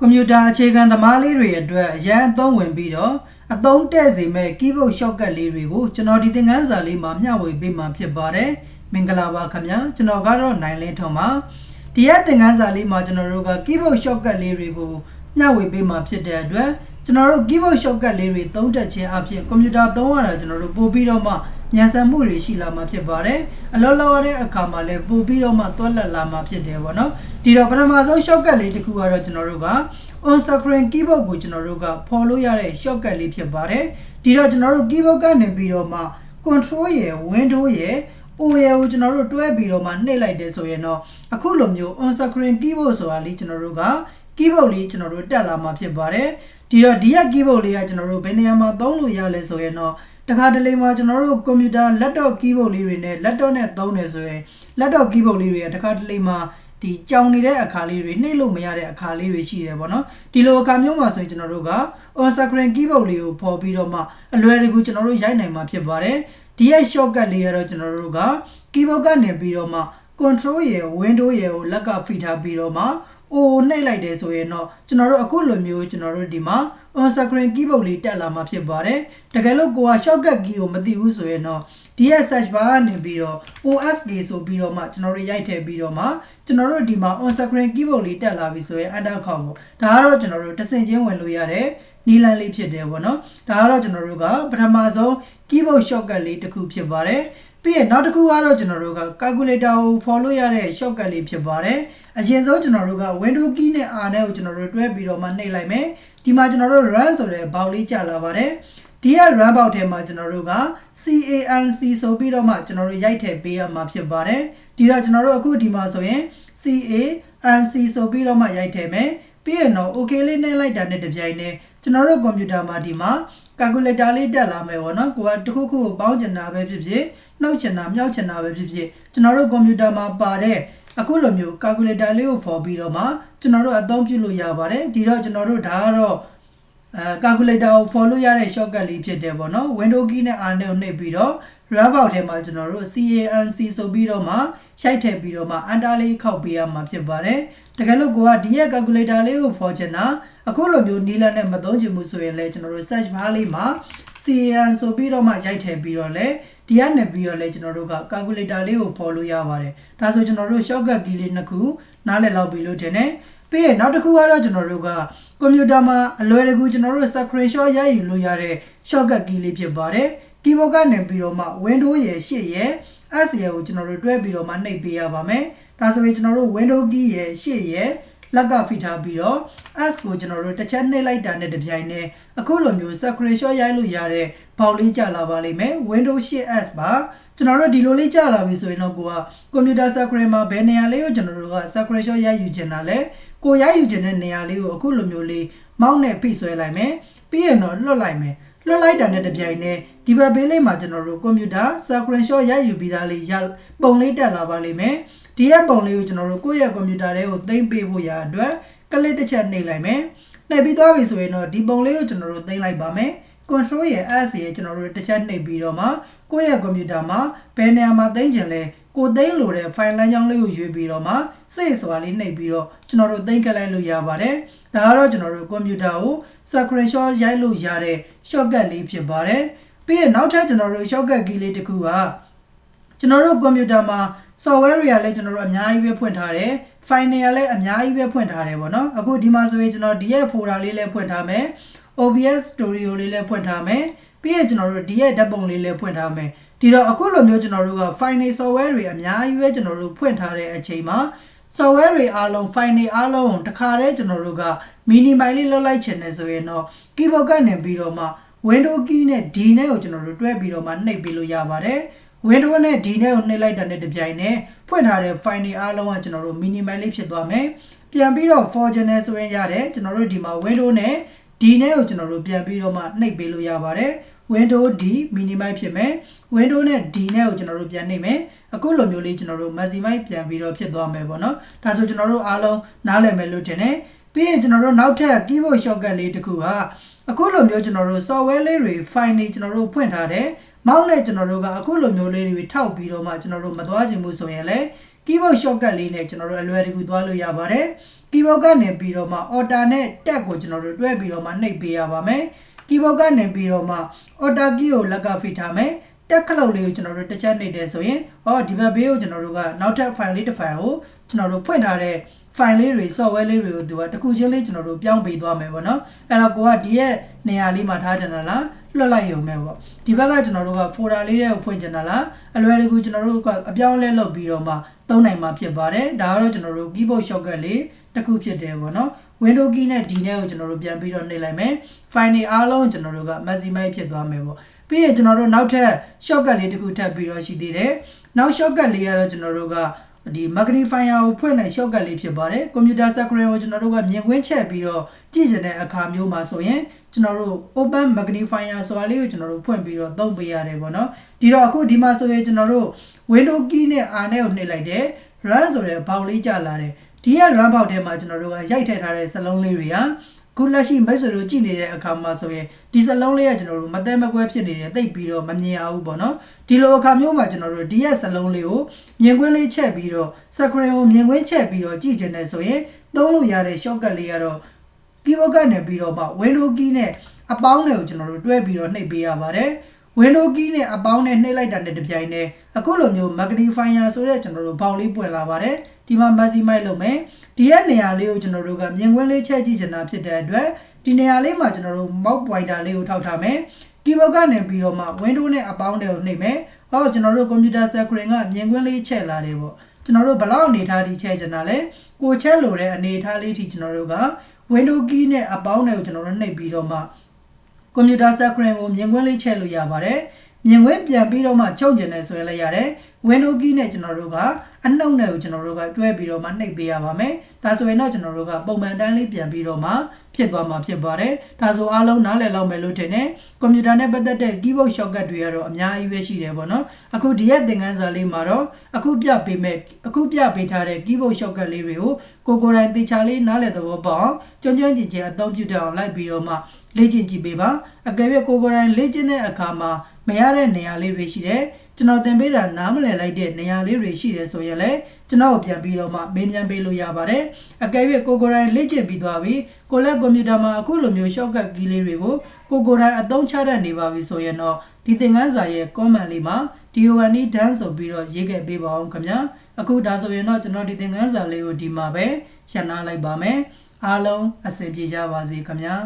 ကွန်ပျူတာအခြေခံသမားလေးတွေအတွက်အရန်အသုံးဝင်ပြီးတော့အသုံးတဲ့စေမဲ့ keyboard shortcut လေးတွေကိုကျွန်တော်ဒီသင်ခန်းစာလေးမှာမျှဝေပေးမှာဖြစ်ပါတယ်မင်္ဂလာပါခင်ဗျာကျွန်တော်ကတော့နိုင်လင်းထုံပါဒီရက်သင်ခန်းစာလေးမှာကျွန်တော်တို့က keyboard shortcut လေးတွေကိုမျှဝေပေးမှာဖြစ်တဲ့အတွက်ကျွန်တော်တို့ keyboard shortcut လေးတွေသုံးတတ်ခြင်းအပြင်ကွန်ပျူတာသုံးရတာကျွန်တော်တို့ပို့ပြီးတော့မှ ဉာဏ်ဆန်မှုတွေရှိလာမှာဖြစ်ပါတယ်အလောလောရတဲ့အခါမှာလည်းပို့ပြီးတော့မှတွက်လက်လာမှာဖြစ်တယ်ပေါ့နော်ဒီတော့ပထမဆုံး shortcut လေးတစ်ခုကတော့ကျွန်တော်တို့က on screen keyboard ကိုကျွန်တော်တို့ကဖော်လို့ရတဲ့ shortcut လေးဖြစ်ပါတယ်ဒီတော့ကျွန်တော်တို့ keyboard ကနေပြီးတော့မှ control ရယ် window ရယ် OL ကိုကျွန်တော်တို့တွဲပြီးတော့မှနှိပ်လိုက်တယ်ဆိုရင်တော့အခုလိုမျိုး on screen keyboard ဆိုတာလေးကျွန်တော်တို့က keyboard လေးကျွန်တော်တို့တက်လာမှာဖြစ်ပါတယ်ဒီတော့ဒီက keyboard လေးကကျွန်တော်တို့ဘယ်နေရာမှာသုံးလို့ရလဲဆိုရင်တော့ တခါတလေမှာကျွန်တော်တို့ကွန်ပျူတာ laptop keyboard လေးတွေနဲ့ laptop နဲ့သုံးနေဆိုရင် laptop keyboard လေးတွေကတခါတလေမှာဒီကြောင်နေတဲ့အခါလေးတွေနှိပ်လို့မရတဲ့အခါလေးတွေရှိတယ်ပေါ့နော်ဒီလိုအခါမျိုးမှာဆိုရင်ကျွန်တော်တို့က on screen keyboard လေးကိုပေါ်ပြီးတော့မှအလွယ်တကူကျွန်တော်တို့ရိုက်နိုင်မှာဖြစ်ပါတယ်ဒီရဲ့ shortcut လေးကတော့ကျွန်တော်တို့က keyboard ကနေပြီးတော့မှ control ရယ် window ရယ်ကိုလက်ကဖိထားပြီးတော့မှ အိုနှိပ်လိုက်တယ်ဆိုရင်တော့ကျွန်တော်တို့အခုလိုမျိုးကျွန်တော်တို့ဒီမှာ on screen keyboard လေးတက်လာမှာဖြစ်ပါတယ်တကယ်လို့ကိုက shortcut key ကိုမသိဘူးဆိုရင်တော့ဒီရဲ့ search bar ကနေပြီးတော့ OSK ဆိုပြီးတော့မှကျွန်တော်တို့ရိုက်ထည့်ပြီးတော့မှကျွန်တော်တို့ဒီမှာ on screen keyboard လေးတက်လာပြီဆိုရင် enter ခေါက်ပေါ့ဒါကတော့ကျွန်တော်တို့တစ်ဆင့်ချင်းဝင်လို့ရတယ်နီလန်လေးဖြစ်တယ်ပေါ့နော်ဒါကတော့ကျွန်တော်တို့ကပထမဆုံး keyboard shortcut လေးတစ်ခုဖြစ်ပါတယ် ပြီးရင်နောက်တစ်ခုကတော့ကျွန်တော်တို့က calculator ကို follow ရတဲ့ shortcut လေးဖြစ်ပါတယ်အရင်ဆုံးကျွန်တော်တို့က window key နဲ့ R နဲ့ကိုကျွန်တော်တို့တွဲပြီးတော့မှနှိပ်လိုက်မယ်ဒီမှာကျွန်တော်တို့ run ဆိုတဲ့ဘောက်လေးကြာလာပါတယ်ဒီရဲ့ run ဘောက်ထဲမှာကျွန်တော်တို့က CANC ဆိုပြီးတော့မှကျွန်တော်တို့ရိုက်ထည့်ပေးရမှာဖြစ်ပါတယ်ဒီတော့ကျွန်တော်တို့အခုဒီမှာဆိုရင် CANC ဆိုပြီးတော့မှရိုက်ထည့်မယ်ပြီးရင်တော့ okay လေးနှိပ်လိုက်တာနဲ့တပြိုင်နက်ကျွန်တော်တို့ကွန်ပျူတာမှာဒီမှာ calculator လေးတက်လာမယ်ပေါ့နော်ကိုကတခုခုကိုပေါင်းချင်တာပဲဖြစ်ဖြစ်နှုတ်ချင်တာမြောက်ချင်တာပဲဖြစ်ဖြစ်ကျွန်တော်တို့ကွန်ပျူတာမှာပါတဲ့အခုလိုမျိုး calculator လေးကိုဖော်ပြီးတော့မှကျွန်တော်တို့အသုံးပြုလို့ရပါတယ်ဒီတော့ကျွန်တော်တို့ဒါကတော့အဲ calculator ကို follow ရတဲ့ shortcut လေးဖြစ်တယ်ပေါ့နော် window key နဲ့ R နဲ့နှိပ်ပြီးတော့ run box ထဲမှာကျွန်တော်တို့ CANC ဆိုပြီးတော့မှ ရှိုက်ထည့်ပြီးတော့မှ enter လေးခောက်ပေးရမှာဖြစ်ပါတယ်တကယ်လို့ကိုကဒီရဲ့ calculator လေးကိုဖော်ချင်တာအခုလိုမျိုးနီးလန်းနဲ့မသုံးချင်ဘူးဆိုရင်လည်းကျွန်တော်တို့ search bar လေးမှာ CAN ဆိုပြီးတော့မှရိုက်ထည့်ပြီးတော့လည်းဒီကနေပြီးတော့လည်းကျွန်တော်တို့က calculator လေးကို follow ရပါတယ်ဒါဆိုကျွန်တော်တို့ shortcut key လေးနှစ်ခုနားလည်လောက်ပြီလို့ထင်တယ်ပြီးရင်နောက်တစ်ခုကတော့ကျွန်တော်တို့ကကွန်ပျူတာမှာအလွယ်တကူကျွန်တော်တို့ screenshot ရယူလို့ရတဲ့ shortcut key လေးဖြစ်ပါတယ် keyboard ကနေပြီးတော့မှ window ရဲ့ရှေ့ရဲ့ S ရဲ့ကိုကျွန်တော်တို့တွဲပြီးတော့မှနှိပ်ပေးရပါမယ်ဒါဆိုရင်ကျွန်တော်တို့ window key ရဲ့ရှေ့ရဲ့လက်ကဖိထားပြီးတော့ S ကိုကျွန်တော်တို့တစ်ချက်နှိပ်လိုက်တာနဲ့တပြိုင်နက်အခုလိုမျိုး screenshot ရိုက်လို့ရတဲ့ဘောက်လေးကြာလာပါလိမ့်မယ် Windows 8S ပါကျွန်တော်တို့ဒီလိုလေးကြာလာပြီဆိုရင်တော့ကိုကကွန်ပျူတာ screen မှာဘယ်နေရာလေးကိုကျွန်တော်တို့က screenshot ရိုက်ယူချင်တာလဲကိုရိုက်ယူချင်တဲ့နေရာလေးကိုအခုလိုမျိုးလေးမောက်နဲ့ဖိဆွဲလိုက်မယ်ပြီးရင်တော့လွတ်လိုက်မယ် လွှတ်လိုက်တာနဲ့တပြိုင်နက်ဒီဘက်ဘေးလေးမှာကျွန်တော်တို့ကွန်ပျူတာ screenshot ရိုက်ယူပြီးသားလေးရပုံလေးတက်လာပါလိမ့်မယ်ဒီရဲ့ပုံလေးကိုကျွန်တော်တို့ကိုယ့်ရဲ့ကွန်ပျူတာလေးကိုသိမ်းပေးဖို့ရအတွက်ကလစ်တစ်ချက်နှိပ်လိုက်မယ်နှိပ်ပြီးသွားပြီဆိုရင်တော့ဒီပုံလေးကိုကျွန်တော်တို့သိမ်းလိုက်ပါမယ် control ရဲ့ S ရဲ့ကျွန်တော်တို့တစ်ချက်နှိပ်ပြီးတော့မှကိုယ့်ရဲ့ကွန်ပျူတာမှာဘယ်နေရာမှာသိမ်းချင်လဲ ကိုသိမ်းလို့တဲ့ file လမ်းကြောင်းလေးကိုရွေးပြီးတော့မှစိတ်စွာလေးနှိပ်ပြီးတော့ကျွန်တော်တို့သိမ်းခက်လိုက်လို့ရပါတယ်ဒါကတော့ကျွန်တော်တို့ကွန်ပျူတာကို screenshot ရိုက်လို့ရတဲ့ shortcut လေးဖြစ်ပါတယ်ပြီးရင်နောက်ထပ်ကျွန်တော်တို့ shortcut key လေးတစ်ခုကကျွန်တော်တို့ကွန်ပျူတာမှာ software တွေကလည်းကျွန်တော်တို့အများကြီးပဲဖွင့်ထားတယ် file တွေကလည်းအများကြီးပဲဖွင့်ထားတယ်ပေါ့နော်အခုဒီမှာဆိုရင်ကျွန်တော် DF folder လေးလည်းဖွင့်ထားမယ် OBS Studio လေးလည်းဖွင့်ထားမယ်ပြီးရင်ကျွန်တော်တို့ဒီရဲ့ဓာတ်ပုံလေးလည်းဖွင့်ထားမယ် ဒီတော့အခုလိုမျိုးကျွန်တော်တို့က file software တွေအများကြီးပဲကျွန်တော်တို့ဖွင့်ထားတဲ့အချိန်မှာ software တွေအားလုံး file တွေအားလုံးတခါတည်းကျွန်တော်တို့က minimize လေးလုပ်လိုက်ချင်တယ်ဆိုရင်တော့ keyboard ကနေပြီးတော့မှ window key နဲ့ D နဲ့ကိုကျွန်တော်တို့တွဲပြီးတော့မှနှိပ်ပြီးလို့ရပါတယ် window နဲ့ D နဲ့ကိုနှိပ်လိုက်တာနဲ့တပြိုင်နက်ဖွင့်ထားတဲ့ file တွေအားလုံးကကျွန်တော်တို့ minimize လေးဖြစ်သွားမယ်ပြန်ပြီးတော့ forgener ဆိုရင်ရတယ်ကျွန်တော်တို့ဒီမှာ window နဲ့ D နဲ့ကိုကျွန်တော်တို့ပြန်ပြီးတော့မှနှိပ်ပေးလို့ရပါတယ် window D minimize ဖြစ်မယ် window နဲ့ D နဲ့ကိုကျွန်တော်တို့ပြန်နှိပ်မယ်အခုလိုမျိုးလေးကျွန်တော်တို့ maximize ပြန်ပြီးတော့ဖြစ်သွားမယ်ပေါ့နော်ဒါဆိုကျွန်တော်တို့အားလုံးနားလည်မယ်လို့ထင်တယ်ပြီးရင်ကျွန်တော်တို့နောက်ထပ် keyboard shortcut လေးတစ်ခုကအခုလိုမျိုးကျွန်တော်တို့ software လေးတွေ file တွေကျွန်တော်တို့ဖွင့်ထားတယ်မောက်နဲ့ကျွန်တော်တို့ကအခုလိုမျိုးလေးတွေထောက်ပြီးတော့မှကျွန်တော်တို့မသွားချင်ဘူးဆိုရင်လည်း keyboard shortcut လေးနဲ့ကျွန်တော်တို့အလွယ်တကူသွားလို့ရပါတယ် keyboard ကနေပြီးတော့မှ order နဲ့ tag ကိုကျွန်တော်တို့တွဲပြီးတော့မှနှိပ်ပေးရပါမယ် keyboard ကနေပြီးတော့မှ order key ကိုလက်ကဖိထားမယ်တက်ခလုတ်လေးကိုကျွန်တော်တို့တစ်ချက်နှိပ်တယ်ဆိုရင်ဟောဒီဘက်ဘေးကိုကျွန်တော်တို့ကနောက်ထပ် file လေးတစ် file ကိုကျွန်တော်တို့ဖွင့်ထားတဲ့ file လေးတွေ software လေးတွေကိုသူကတစ်ခုချင်းလေးကျွန်တော်တို့ပြောင်းပေးသွားမယ်ပေါ့နော်အဲ့တော့ကိုကဒီရဲ့နေရာလေးမှာထားကြတာလားလွတ်လိုက်ရုံပဲပေါ့ဒီဘက်ကကျွန်တော်တို့က folder လေးတွေကိုဖွင့်ကြတာလားအလွယ်တကူကျွန်တော်တို့ကအပြောင်းလဲလုပ်ပြီးတော့မှသုံးနိုင်မှာဖြစ်ပါတယ်ဒါကတော့ကျွန်တော်တို့ keyboard shortcut လေးတစ်ခုဖြစ်တယ်ပေါ့နော် window key နဲ့ D နဲ့ကိုကျွန်တော်တို့ပြန်ပြီးတော့နှိပ်လိုက်မယ် file တွေအားလုံးကျွန်တော်တို့က maximize ဖြစ်သွားမယ်ပေါ့ပြီးရင်ကျွန်တော်တို့နောက်ထပ် shortcut လေးတစ်ခုထပ်ပြီးတော့ရှိသေးတယ်နောက် shortcut လေးကတော့ကျွန်တော်တို့ကဒီ magnifier ကိုဖွင့်တဲ့ shortcut လေးဖြစ်ပါတယ် computer screen ကိုကျွန်တော်တို့ကမြင်ကွင်းချက်ပြီးတော့ကြည့်ချင်တဲ့အခါမျိုးမှာဆိုရင်ကျွန်တော်တို့ open magnifier ဆိုတာလေးကိုကျွန်တော်တို့ဖွင့်ပြီးတော့သုံးပေးရတယ်ပေါ့နော်ဒီတော့အခုဒီမှာဆိုရင်ကျွန်တော်တို့ window key နဲ့ R နဲ့ကိုနှိပ်လိုက်တယ် run ဆိုတဲ့ဘောက်လေးကျလာတယ် ဒီရဲ့ run ဘောက်ထဲမှာကျွန်တော်တို့ကရိုက်ထည့်ထားတဲ့စလုံးလေးတွေဟာခုလက်ရှိမိတ်ဆွေတို့ကြည့်နေတဲ့အခါမှာဆိုရင်ဒီစလုံးလေးကကျွန်တော်တို့မတဲမကွဲဖြစ်နေတယ်တိတ်ပြီးတော့မမြင်အောင်ပေါ့နော်ဒီလိုအခါမျိုးမှာကျွန်တော်တို့ဒီရဲ့စလုံးလေးကိုမြင်ကွင်းလေးချက်ပြီးတော့ screen ကိုမြင်ကွင်းချက်ပြီးတော့ကြည့်ချင်တယ်ဆိုရင်သုံးလို့ရတဲ့ shortcut လေးကတော့ keyboard ကနေပြီးတော့မှ window key နဲ့အပေါင်းတွေကိုကျွန်တော်တို့တွဲပြီးတော့နှိပ်ပေးရပါတယ် window key နဲ့အပေါင်းနဲ့နှိပ်လိုက်တာနဲ့တပြိုင်တည်းအခုလိုမျိုး magnifier ဆိုတဲ့ကျွန်တော်တို့ဘောင်လေးပွင့်လာပါတယ်ဒီမှာ maximize လုပ်မယ်ဒီရဲ့နေရာလေးကိုကျွန်တော်တို့ကမြင်ကွင်းလေးချက်ကြည့်ချင်တာဖြစ်တဲ့အတွက်ဒီနေရာလေးမှာကျွန်တော်တို့ mouse pointer လေးကိုထောက်ထားမယ် keyboard ကနေပြီးတော့မှ window နဲ့အပေါင်းတွေကိုနှိပ်မယ်ဟောကျွန်တော်တို့ computer screen ကမြင်ကွင်းလေးချက်လာတယ်ပေါ့ကျွန်တော်တို့ဘယ်လောက်အနေထားထိချက်ချင်တာလဲကိုချက်လို့တဲ့အနေထားလေးထိကျွန်တော်တို့က window key နဲ့အပေါင်းတွေကိုကျွန်တော်တို့နှိပ်ပြီးတော့မှ ကွန်ပျူတာစက်ခရင်ကိုမြင်ကွင်းလေးချက်လို့ရပါတယ်မြင်ကွင်းပြန်ပြီးတော့မှချုပ်ကျင်တယ်ဆိုရင်လည်းရတယ် window key နဲ့ကျွန်တော်တို့ကအနှုတ်နဲ့ကိုကျွန်တော်တို့ကတွဲပြီးတော့မှနှိပ်ပေးရပါမယ်ဒါဆိုရင်တော့ကျွန်တော်တို့ကပုံမှန်တန်းလေးပြန်ပြီးတော့မှဖြစ်သွားမှာဖြစ်ပါတယ်ဒါဆိုအားလုံးနားလည်လောက်မယ်လို့ထင်တယ်ကွန်ပျူတာနဲ့ပတ်သက်တဲ့ keyboard shortcut တွေကတော့အများကြီးပဲရှိတယ်ပေါ့နော်အခုဒီရက်သင်ခန်းစာလေးမှာတော့အခုပြပေးမဲ့အခုပြပေးထားတဲ့ keyboard shortcut လေးတွေကိုကိုကိုယ်တိုင်သေချာလေးနားလည်သဘောပေါက်အောင်ကျွမ်းကျွမ်းကျင်ကျင်အသုံးပြုတတ်အောင်လိုက်ပြီးတော့မှလေ့ကျင့်ကြည့်ပေးပါအကယ်၍ကိုကိုယ်တိုင်လေ့ကျင့်တဲ့အခါမှာမရတဲ့နေရာလေးတွေရှိတယ် ကျွန်တော်သင်ပေးတာနားမလည်လိုက်တဲ့နေရာလေးတွေရှိတယ်ဆိုရင်လည်းကျွန်တော်ပြန်ပြီးတော့မှမေးမြန်းပေးလို့ရပါတယ်အကယ်၍ကိုကိုယ်တိုင်လေ့ကျင့်ပြီးသွားပြီကိုလက်ကွန်ပျူတာမှာအခုလိုမျိုး shortcut key လေးတွေကိုကိုကိုယ်တိုင်အသုံးချတတ်နေပါပြီဆိုရင်တော့ဒီသင်ခန်းစာရဲ့ comment လေးမှာ DONE dance ဆိုပြီးတော့ရေးခဲ့ပေးပါအောင်ခင်ဗျာအခုဒါဆိုရင်တော့ကျွန်တော်ဒီသင်ခန်းစာလေးကိုဒီမှာပဲရှင်းနာလိုက်ပါမယ်အားလုံးအဆင်ပြေကြပါစေခင်ဗျာ